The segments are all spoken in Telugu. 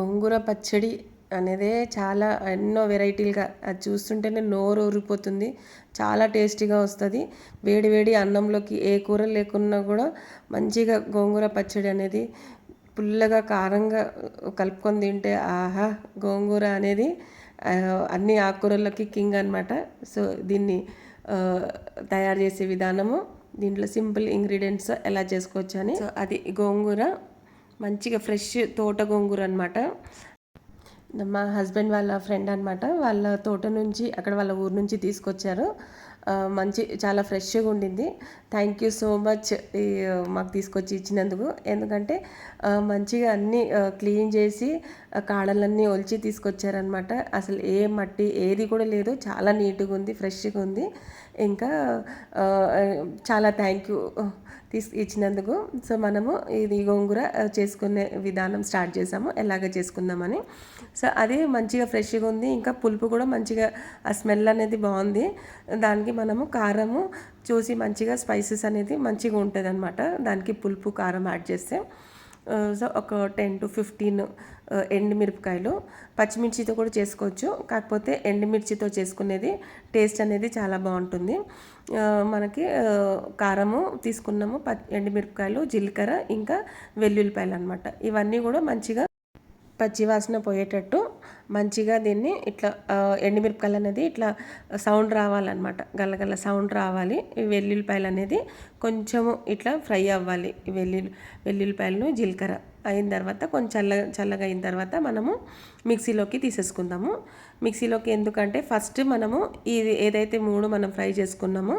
గోంగూర పచ్చడి అనేదే చాలా ఎన్నో వెరైటీలుగా అది చూస్తుంటేనే నోరు ఊరిపోతుంది. చాలా టేస్టీగా వస్తుంది. వేడి వేడి అన్నంలోకి ఏ కూర లేకున్నా కూడా మంచిగా గోంగూర పచ్చడి అనేది పుల్లగా కారంగా కలుపుకొని తింటే ఆహా! గోంగూర అనేది అన్ని ఆకుకూరలకి కింగ్ అనమాట సో దీన్ని తయారు చేసే విధానము. దీంట్లో సింపుల్ ఇంగ్రీడియంట్స్ ఎలా చేసుకోవచ్చు అని. సో అది గోంగూర మంచిగా ఫ్రెష్ తోట గోంగూర అనమాట మా హస్బెండ్ వాళ్ళ ఫ్రెండ్ అనమాట వాళ్ళ తోట నుంచి అక్కడ వాళ్ళ ఊరు నుంచి తీసుకొచ్చారు. మంచి చాలా ఫ్రెష్గా ఉండింది. థ్యాంక్ యూ సో మచ్ మాకు తీసుకొచ్చి ఇచ్చినందుకు. ఎందుకంటే మంచిగా అన్నీ క్లీన్ చేసి కాడలన్నీ ఒలిచి తీసుకొచ్చారనమాట అసలు ఏ మట్టి ఏది కూడా లేదు. చాలా నీట్గా ఉంది ఫ్రెష్గా ఉంది. ఇంకా చాలా థ్యాంక్ యూ తీసుకు ఇచ్చినందుకు. సో మనము ఇది గోంగూర చేసుకునే విధానం స్టార్ట్ చేసాము. ఎలాగ చేసుకుందామని. సో అది మంచిగా ఫ్రెష్గా ఉంది. ఇంకా పులుపు కూడా మంచిగా ఆ స్మెల్ అనేది బాగుంది. దానికి మనము కారము చూసి మంచిగా స్పైసెస్ అనేది మంచిగా ఉంటుంది అనమాట దానికి పులుపు కారం యాడ్ చేస్తే. సో ఒక టెన్ టు ఫిఫ్టీన్ ఎండుమిరపకాయలు పచ్చిమిర్చితో కూడా చేసుకోవచ్చు. కాకపోతే ఎండుమిర్చితో చేసుకునేది టేస్ట్ అనేది చాలా బాగుంటుంది. మనకి కారము తీసుకున్నాము ప ఎండుమిరపకాయలు జీలకర్ర ఇంకా వెల్లుల్లిపాయలు అనమాట ఇవన్నీ కూడా మంచిగా పచ్చివాసన పోయేటట్టు మంచిగా దీన్ని ఇట్లా ఎండుమిరపకాయలు అనేది ఇట్లా సౌండ్ రావాలన్నమాట. గల్లగల్ల సౌండ్ రావాలి. ఈ వెల్లుల్లిపాయలు అనేది కొంచెము ఇట్లా ఫ్రై అవ్వాలి. వెల్లుల్లి వెల్లుల్లిపాయలను జీలకర్ర అయిన తర్వాత కొంచెం చల్ల చల్లగా అయిన తర్వాత మనము మిక్సీలోకి తీసేసుకుందాము. మిక్సీలోకి ఎందుకంటే ఫస్ట్ మనము ఇది ఏదైతే మూడు మనం ఫ్రై చేసుకున్నామో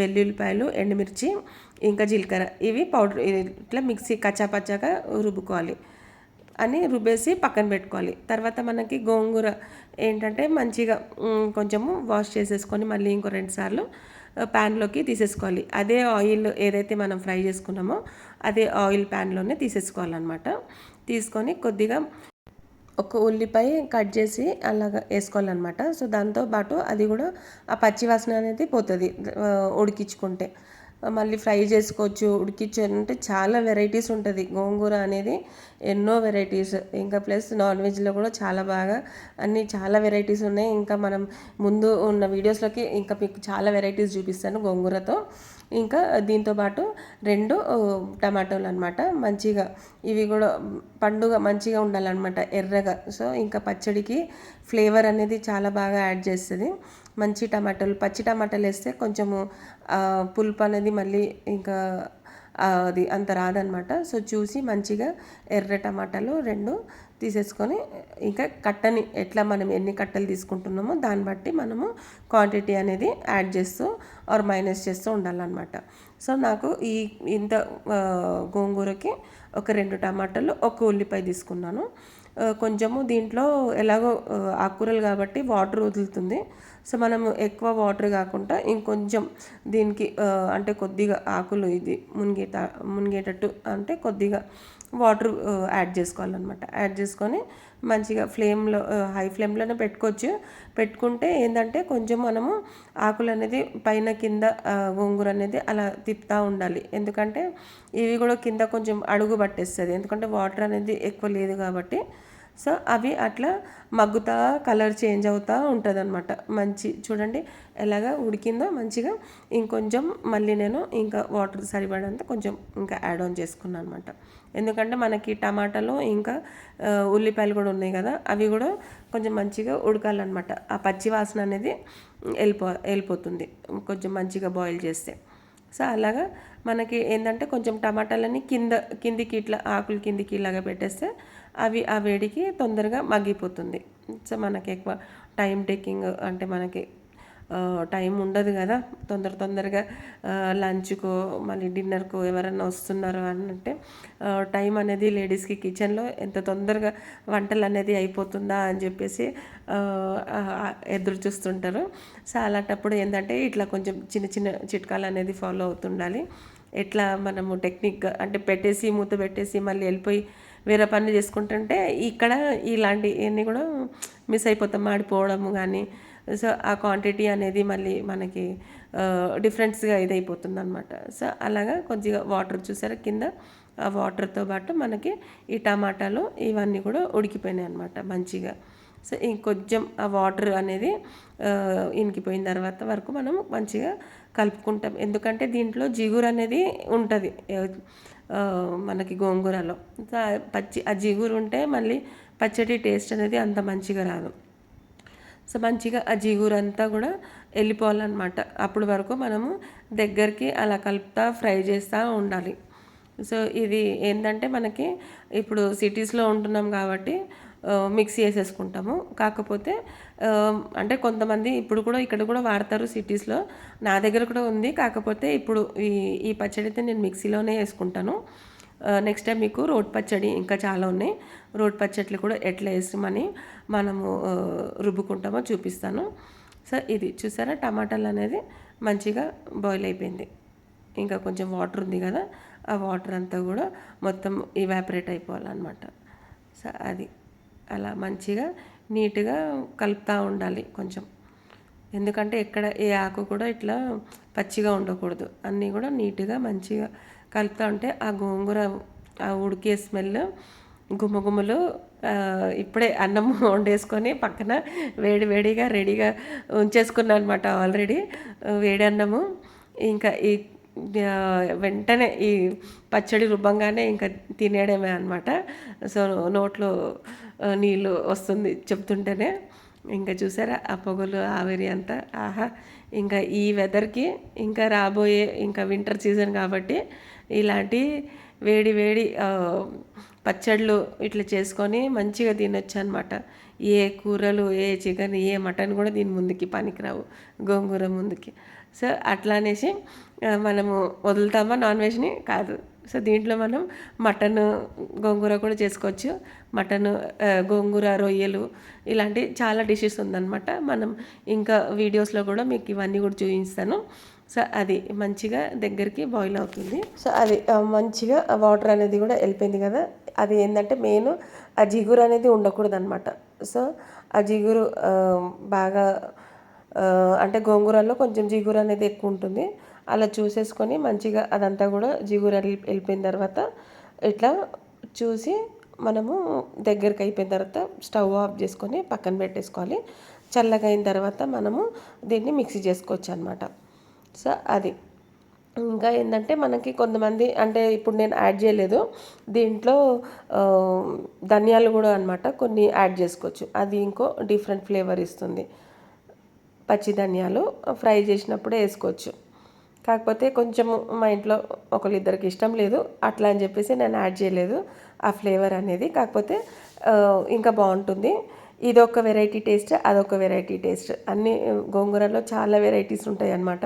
వెల్లుల్లిపాయలు ఎండుమిర్చి ఇంకా జీలకర్ర ఇవి పౌడర్ ఇట్లా మిక్సీ కచ్చాపచ్చాగా రుబ్బుకోవాలి. అని రుబ్బేసి పక్కన పెట్టుకోవాలి. తర్వాత మనకి గోంగూర ఏంటంటే మంచిగా కొంచెము వాష్ చేసేసుకొని మళ్ళీ ఇంకో రెండు సార్లు ప్యాన్లోకి తీసేసుకోవాలి. అదే ఆయిల్ ఏదైతే మనం ఫ్రై చేసుకున్నామో అదే ఆయిల్ ప్యాన్లోనే తీసేసుకోవాలన్నమాట. తీసుకొని కొద్దిగా ఒక ఉల్లిపాయ కట్ చేసి అలాగా వేసుకోవాలన్నమాట. సో దాంతో పాటు అది కూడా ఆ పచ్చివాసన అనేది పోతుంది ఉడికించుకుంటే. మళ్ళీ ఫ్రై చేసుకోవచ్చు ఉడికించు అంటే చాలా వెరైటీస్ ఉంటుంది. గోంగూర అనేది ఎన్నో వెరైటీస్. ఇంకా ప్లస్ నాన్ వెజ్లో కూడా చాలా బాగా అన్ని చాలా వెరైటీస్ ఉన్నాయి. ఇంకా మనం ముందు ఉన్న వీడియోస్లోకి ఇంకా మీకు చాలా వెరైటీస్ చూపిస్తాను గోంగూరతో. ఇంకా దీంతో పాటు రెండు టమాటోలు అనమాట మంచిగా ఇవి కూడా పండుగ మంచిగా ఉండాలన్నమాట ఎర్రగా. సో ఇంకా పచ్చడికి ఫ్లేవర్ అనేది చాలా బాగా యాడ్ చేస్తుంది. మంచి టమాటాలు పచ్చి టమాటాలు వేస్తే కొంచెము పులుపు అనేది మళ్ళీ ఇంకా అది అంత రాదనమాట. సో చూసి మంచిగా ఎర్ర టమాటాలు రెండు తీసేసుకొని ఇంకా కట్టని ఎట్లా మనం ఎన్ని కట్టలు తీసుకుంటున్నామో దాన్ని బట్టి మనము క్వాంటిటీ అనేది యాడ్ చేస్తూ ఆర్ మైనస్ చేస్తూ ఉండాలన్నమాట సో నాకు ఈ ఇంత గోంగూరకి ఒక రెండు టమాటాలు ఒక ఉల్లిపాయ తీసుకున్నాను. కొంచెము దీంట్లో ఎలాగో ఆకుకూరలు కాబట్టి వాటర్ వదులుతుంది. సో మనము ఎక్కువ వాటర్ కాకుండా ఇంకొంచెం దీనికి అంటే కొద్దిగా ఆకులు ఇది మునిగేట మునిగేటట్టు అంటే కొద్దిగా వాటర్ యాడ్ చేసుకోవాలన్నమాట. యాడ్ చేసుకొని మంచిగా ఫ్లేమ్లో హై ఫ్లేమ్లోనే పెట్టుకోవచ్చు. పెట్టుకుంటే ఏంటంటే కొంచెం మనము ఆకులు అనేది పైన కింద గోంగూర అనేది అలా తిప్పుతూ ఉండాలి. ఎందుకంటే ఇవి కూడా కింద కొంచెం అడుగు పట్టేస్తుంది. ఎందుకంటే వాటర్ అనేది ఎక్కువ లేదు కాబట్టి సో అవి అట్లా మగ్గుతా కలర్ చేంజ్ అవుతూ ఉంటుంది అనమాట మంచి చూడండి ఎలాగా ఉడికిందో మంచిగా ఇంకొంచెం మళ్ళీ నేను ఇంకా వాటర్ సరిపడంత కొంచెం ఇంకా యాడ్ ఆన్ చేసుకున్నాను అనమాట ఎందుకంటే మనకి టమాటాలు ఇంకా ఉల్లిపాయలు కూడా ఉన్నాయి కదా అవి కూడా కొంచెం మంచిగా ఉడకాలన్నమాట. ఆ పచ్చి వాసన అనేది వెళ్ళిపో వెళ్ళిపోతుంది కొంచెం మంచిగా బాయిల్ చేస్తే. సో అలాగా మనకి ఏంటంటే కొంచెం టమాటాలని కింద కిందికి ఇట్లా ఆకులు కిందికి ఇలాగ పెట్టేస్తే అవి ఆ వేడికి తొందరగా మగ్గిపోతుంది. సో మనకి ఎక్కువ టైం టేకింగ్ అంటే మనకి టైం ఉండదు కదా. తొందర తొందరగా లంచ్కో మళ్ళీ డిన్నర్కో ఎవరైనా వస్తున్నారు అని అంటే టైం అనేది లేడీస్కి కిచెన్లో ఎంత తొందరగా వంటలు అనేది అయిపోతుందా అని చెప్పేసి ఎదురు చూస్తుంటారు. సో అలాంటప్పుడు ఏంటంటే ఇట్లా కొంచెం చిన్న చిన్న చిట్కాలు అనేది ఫాలో అవుతుండాలి. ఎట్లా మనము టెక్నిక్ అంటే పెట్టేసి మూత పెట్టేసి మళ్ళీ వెళ్ళిపోయి వేరే పని చేసుకుంటుంటే ఇక్కడ ఇలాంటివన్నీ కూడా మిస్ అయిపోతాం మాడిపోవడము కానీ సో ఆ క్వాంటిటీ అనేది మళ్ళీ మనకి డిఫరెన్స్గా ఇదైపోతుంది అనమాట సో అలాగా కొద్దిగా వాటర్ చూసారా కింద? ఆ వాటర్తో పాటు మనకి ఈ టమాటాలు ఇవన్నీ కూడా ఉడికిపోయినాయి అనమాట మంచిగా. సో ఇంకొంచెం ఆ వాటర్ అనేది ఇనికిపోయిన తర్వాత వరకు మనం మంచిగా కలుపుకుంటాం. ఎందుకంటే దీంట్లో జిగురు అనేది ఉంటుంది. మనకి గోంగూరలో. పచ్చి ఆ జిగురు ఉంటే మళ్ళీ పచ్చడి టేస్ట్ అనేది అంత మంచిగా రాదు. సో మంచిగా ఆ జిగురు అంతా కూడా వెళ్ళిపోవాలన్నమాట. అప్పుడు వరకు మనము దగ్గరికి అలా కలుపుతా ఫ్రై చేస్తూ ఉండాలి. సో ఇది ఏంటంటే మనకి ఇప్పుడు సిటీస్లో ఉంటున్నాం కాబట్టి మిక్సీ వేసేసుకుంటాము కాకపోతే అంటే కొంతమంది ఇప్పుడు కూడా ఇక్కడ కూడా వాడతారు సిటీస్లో నా దగ్గర కూడా ఉంది. కాకపోతే ఇప్పుడు ఈ ఈ పచ్చడి అయితే నేను మిక్సీలోనే వేసుకుంటాను. నెక్స్ట్ టైం మీకు రోడ్ పచ్చడి ఇంకా చాలా ఉన్నాయి. రోడ్ పచ్చట్లు కూడా ఎట్లా వేసామని మనము రుబ్బుకుంటామో చూపిస్తాను. సో ఇది చూసారా? టమాటాలు అనేది మంచిగా బాయిల్ అయిపోయింది. ఇంకా కొంచెం వాటర్ ఉంది కదా ఆ వాటర్ అంతా కూడా మొత్తం ఇవాపరేట్ అయిపోవాలన్నమాట. సో అది. అలా మంచిగా నీట్గా కలుపుతూ ఉండాలి కొంచెం. ఎందుకంటే ఎక్కడ ఏ ఆకు కూడా ఇట్లా పచ్చిగా ఉండకూడదు. అన్నీ కూడా నీట్గా మంచిగా కలుపుతూ ఉంటే ఆ గోంగూర ఆ ఉడికే స్మెల్ గుమ్మగుమ్మలు ఇప్పుడే అన్నం వండేసుకొని పక్కన వేడి వేడిగా రెడీగా ఉంచేసుకున్నాను అనమాట ఆల్రెడీ. వేడి అన్నము. ఇంకా ఈ వెంటనే ఈ పచ్చడి రుబ్బంగానే ఇంకా తినేయడమే అనమాట సో నోట్లో నీళ్ళు వస్తుంది చెప్తుంటేనే. ఇంకా చూసారా ఆ పొగలు ఆవిరి అంతా? ఆహా! ఇంకా ఈ వెదర్కి ఇంకా రాబోయే ఇంకా వింటర్ సీజన్ కాబట్టి ఇలాంటి వేడి వేడి పచ్చళ్ళు ఇట్లా చేసుకొని మంచిగా తినొచ్చు అనమాట ఏ కూరలు ఏ చికెన్ ఏ మటన్ కూడా దీని ముందుకి పనికిరావు గోంగూర ముందుకి. సో అట్లా అనేసి మనము వదులుతామా? నాన్ వెజ్ని కాదు. సో దీంట్లో మనం మటన్ గోంగూర కూడా చేసుకోవచ్చు. మటన్ గోంగూర రొయ్యలు ఇలాంటి చాలా డిషెస్ ఉందన్నమాట. మనం ఇంకా వీడియోస్లో కూడా మీకు ఇవన్నీ కూడా చూపిస్తాను. సో అది మంచిగా దగ్గరికి బాయిల్ అవుతుంది. సో అది మంచిగా వాటర్ అనేది కూడా వెళ్ళిపోయింది కదా. అది ఏంటంటే మెయిన్ ఆ జిగురు అనేది ఉండకూడదు అనమాట సో ఆ జిగురు బాగా అంటే గోంగూరలో కొంచెం జిగురు అనేది ఎక్కువ ఉంటుంది. అలా చూసేసుకొని మంచిగా అదంతా కూడా జిగురు వెళ్ళి వెళ్ళిపోయిన తర్వాత ఇట్లా చూసి మనము దగ్గరికి అయిపోయిన తర్వాత స్టవ్ ఆఫ్ చేసుకొని పక్కన పెట్టేసుకోవాలి. చల్లగా అయిన తర్వాత మనము దీన్ని మిక్సీ చేసుకోవచ్చు అనమాట సో అది. ఇంకా ఏంటంటే మనకి కొంతమంది అంటే ఇప్పుడు నేను యాడ్ చేయలేదు. దీంట్లో ధనియాలు కూడా అనమాట కొన్ని యాడ్ చేసుకోవచ్చు. అది ఇంకో డిఫరెంట్ ఫ్లేవర్ ఇస్తుంది. పచ్చి ధనియాలు ఫ్రై చేసినప్పుడే వేసుకోవచ్చు. కాకపోతే కొంచెం మా ఇంట్లో ఒకరిద్దరికి ఇష్టం లేదు అట్లా అని చెప్పేసి నేను యాడ్ చేయలేదు ఆ ఫ్లేవర్ అనేది. కాకపోతే ఇంకా బాగుంటుంది. ఇదొక వెరైటీ టేస్ట్ అదొక వెరైటీ టేస్ట్. అన్ని గోంగూరలో చాలా వెరైటీస్ ఉంటాయి అన్నమాట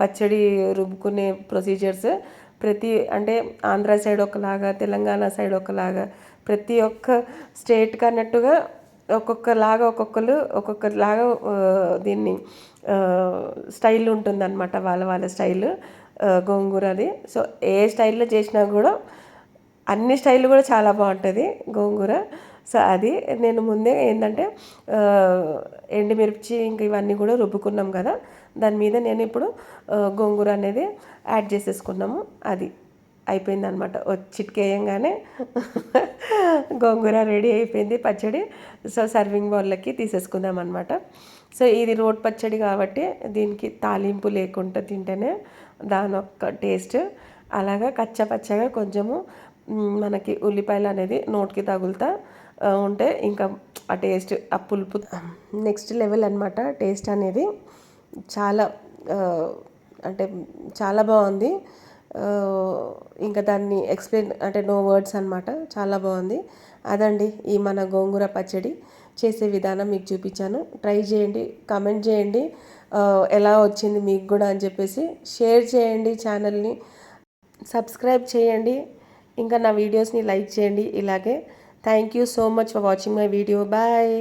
పచ్చడి రుబ్బుకునే ప్రొసీజర్స్. ప్రతి అంటే ఆంధ్ర సైడ్ ఒకలాగా తెలంగాణ సైడ్ ఒకలాగా ప్రతి ఒక్క స్టేట్కి అన్నట్టుగా ఒక్కొక్కలాగా ఒక్కొక్కరు ఒక్కొక్కలాగా దీన్ని స్టైల్ ఉంటుందన్నమాట వాళ్ళ వాళ్ళ స్టైల్ గోంగూరది సో ఏ స్టైల్లో చేసినా కూడా అన్ని స్టైల్ కూడా చాలా బాగుంటుంది గోంగూర. సో అది నేను ముందే ఏంటంటే ఎండుమిర్చి ఇంకా ఇవన్నీ కూడా రుబ్బుకున్నాం కదా దాని మీద నేను ఇప్పుడు గోంగూర అనేది యాడ్ చేసేసుకున్నాము అది. అయిపోయింది అనమాట చిట్కేయంగానే గోంగూర రెడీ అయిపోయింది పచ్చడి. సో సర్వింగ్ బౌల్లోకి తీసేసుకుందాం అనమాట సో ఇది రోడ్ పచ్చడి కాబట్టి దీనికి తాలింపు లేకుండా తింటేనే దాని యొక్క టేస్ట్. అలాగా కచ్చా పచ్చగా కొంచెము మనకి ఉల్లిపాయలు అనేది నోటికి తగులుతా ఉంటే ఇంకా ఆ టేస్ట్ ఆ పులుపు. నెక్స్ట్ లెవెల్ అనమాట టేస్ట్ అనేది. చాలా అంటే చాలా బాగుంది. ఇంకా దాన్ని ఎక్స్ప్లెయిన్ అంటే నో వర్డ్స్ అనమాట చాలా బాగుంది. అదండి ఈ మన గోంగూర పచ్చడి చేసే విధానం మీకు చూపించాను. ట్రై చేయండి కామెంట్ చేయండి. ఎలా వచ్చింది మీకు కూడా అని చెప్పేసి షేర్ చేయండి ఛానల్ని. సబ్స్క్రైబ్ చేయండి. ఇంకా నా వీడియోస్ని లైక్ చేయండి ఇలాగే. Thank you so much for watching my video. Bye.